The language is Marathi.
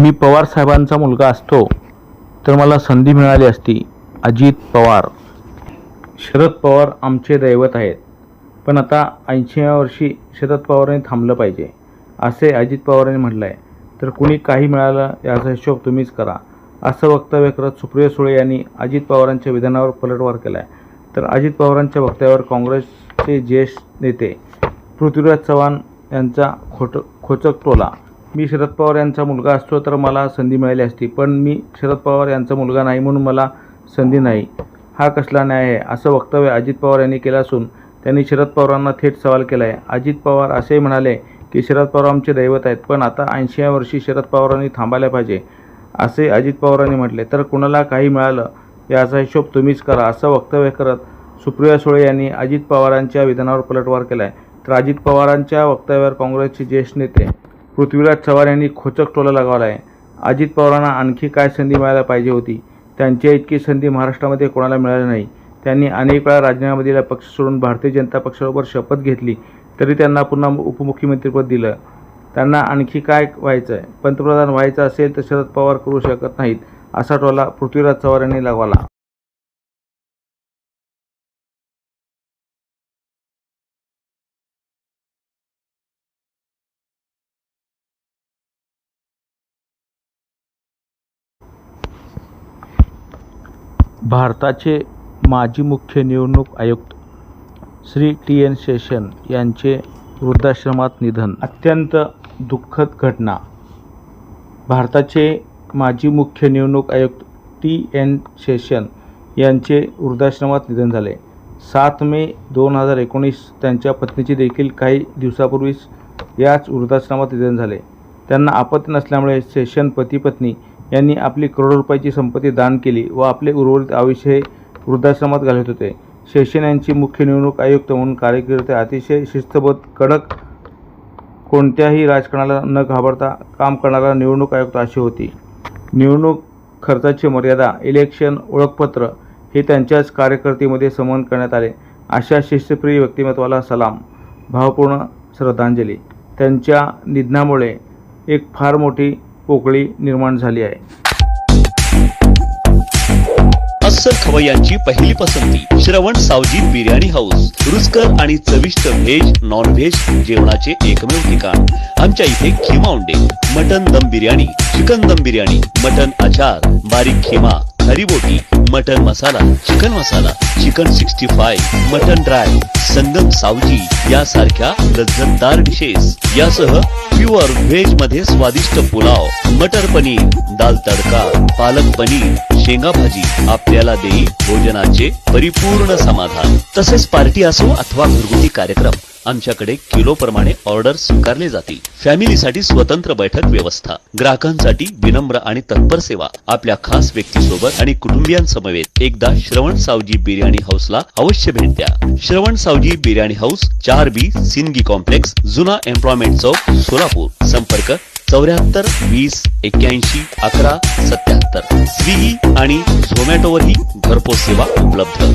मी पवार साहेबांचा मुलगा असतो तर मला संधी मिळाली असती. अजित पवार. शरद पवार आमचे दैवत आहेत. पण आता ऐंशीव्या वर्षी शरद पवारांनी थांबलं पाहिजे असे अजित पवारांनी म्हटलं आहे तर कुणी काही मिळालं याचा हिशोब तुम्हीच करा. असं वक्तव्य करत सुप्रिया सुळे यांनी अजित पवारांच्या विधानावर पलटवार केला आहे तर अजित पवारांच्या वक्तव्यावर काँग्रेसचे ज्येष्ठ नेते पृथ्वीराज चव्हाण यांचा खोट खोचक टोला. मी शरद पवार यांचा मुलगा असतो तर मला संधी मिळाली असती पण मी शरद पवार यांचा मुलगा नाही म्हणून मला संधी नाही. हा कसला न्याय आहे? असं वक्तव्य अजित पवार यांनी केलं असून त्यांनी शरद पवारांना थेट सवाल केला आहे अजित पवार असेही म्हणाले की शरद पवार आमचे दैवत आहेत पण आता ऐंशीव्या वर्षी शरद पवारांनी थांबायला पाहिजे असे अजित पवारांनी म्हटले. तर कुणाला काही मिळालं? याचा हिशोब तुम्हीच करा असं वक्तव्य करत सुप्रिया सुळे यांनी अजित पवारांच्या विधानावर पलटवार केला आहे तर अजित पवारांच्या वक्तव्यावर काँग्रेसचे ज्येष्ठ नेते पृथ्वीराज चव्हाण यांनी खोचक टोला लगावला आहे. अजित पवारांना आणखी काय संधी मिळायला पाहिजे होती? त्यांच्या इतकी संधी महाराष्ट्रामध्ये कोणाला मिळाली नाही. त्यांनी अनेक वेळा राजीनामा दिला पक्ष सोडून भारतीय जनता पक्षाबरोबर शपथ घेतली तरी त्यांना पुन्हा उपमुख्यमंत्रीपद दिलं. त्यांना आणखी काय व्हायचं आहे पंतप्रधान व्हायचं असेल तर शरद पवार करू शकत नाहीत असा टोला पृथ्वीराज चव्हाण यांनी लगावला. भारताचे माजी मुख्य निवडणूक आयुक्त श्री टी एन शेषन यांचे वृद्धाश्रमात निधन. अत्यंत दुःखद घटना. भारताचे माजी मुख्य निवडणूक आयुक्त टी एन शेषन यांचे वृद्धाश्रमात निधन झाले. सात मे दोन हजार एकोणीस त्यांच्या पत्नीचे देखील काही दिवसापूर्वीच याच वृद्धाश्रमात निधन झाले. त्यांना आपत्ती नसल्यामुळे शेषन पती पत्नी यांनी आपली करोडो रुपयाची संपत्ती दान केली व आपले उर्वरित आयुष्य हे वृद्धाश्रमात घालत होते. शेषन यांची मुख्य निवडणूक आयुक्त म्हणून कार्यकर्ते अतिशय शिस्तबद्ध कडक कोणत्याही राजकारणाला न घाबरता काम करणारा निवडणूक आयुक्त अशी होती. निवडणूक खर्चाची मर्यादा इलेक्शन ओळखपत्र हे त्यांच्याच कार्यकर्तेमध्ये समन करण्यात आले. अशा शिस्तप्रिय व्यक्तिमत्वाला सलाम भावपूर्ण श्रद्धांजली. त्यांच्या निधनामुळे एक फार मोठी पोकळी निर्माण झाली आहे. अस्सल खवय्यांची पहिली पसंती श्रवण सावजी बिर्याणी हाऊस. रुचकर आणि चविष्ट व्हेज नॉन व्हेज जेवणाचे एकमेव ठिकाण. आमच्या इथे खिमा उंडे मटन दम बिर्याणी चिकन दम बिर्याणी मटन अचार बारीक खिमा हरी बोटी mutton masala chicken masala chicken sixty five mutton dry Sangam Saoji यासारख्या लज्जतदार डिशेस यासह प्युअर व्हेजमध्ये स्वादिष्ट पुलाव मटर पनीर दाल तडका पालक पनीर शेंगा भाजी आपल्याला देईल भोजनाचे परिपूर्ण समाधान. तसेच पार्टी असो अथवा घरगुती कार्यक्रम. आमच्याकडे किलो प्रमाणे ऑर्डर स्वीकारले जातील. फॅमिलीसाठी स्वतंत्र बैठक व्यवस्था. ग्राहकांसाठी विनम्र आणि तत्पर सेवा. आपल्या खास व्यक्तीसोबत आणि कुटुंबियांसमवेत एकदा श्रवण सावजी बिर्याणी हाऊसला अवश्य भेट द्या. श्रवण सावजी बिर्याणी हाऊस चार बी सिनगी कॉम्प्लेक्स जुना एम्प्लॉयमेंट चौक सोलापूर. संपर्क चौऱ्याहत्तर वीस एक्क्याऐंशी अकरा सत्याहत्तर. स्विगी आणि झोमॅटोवरही घरपोच सेवा उपलब्ध.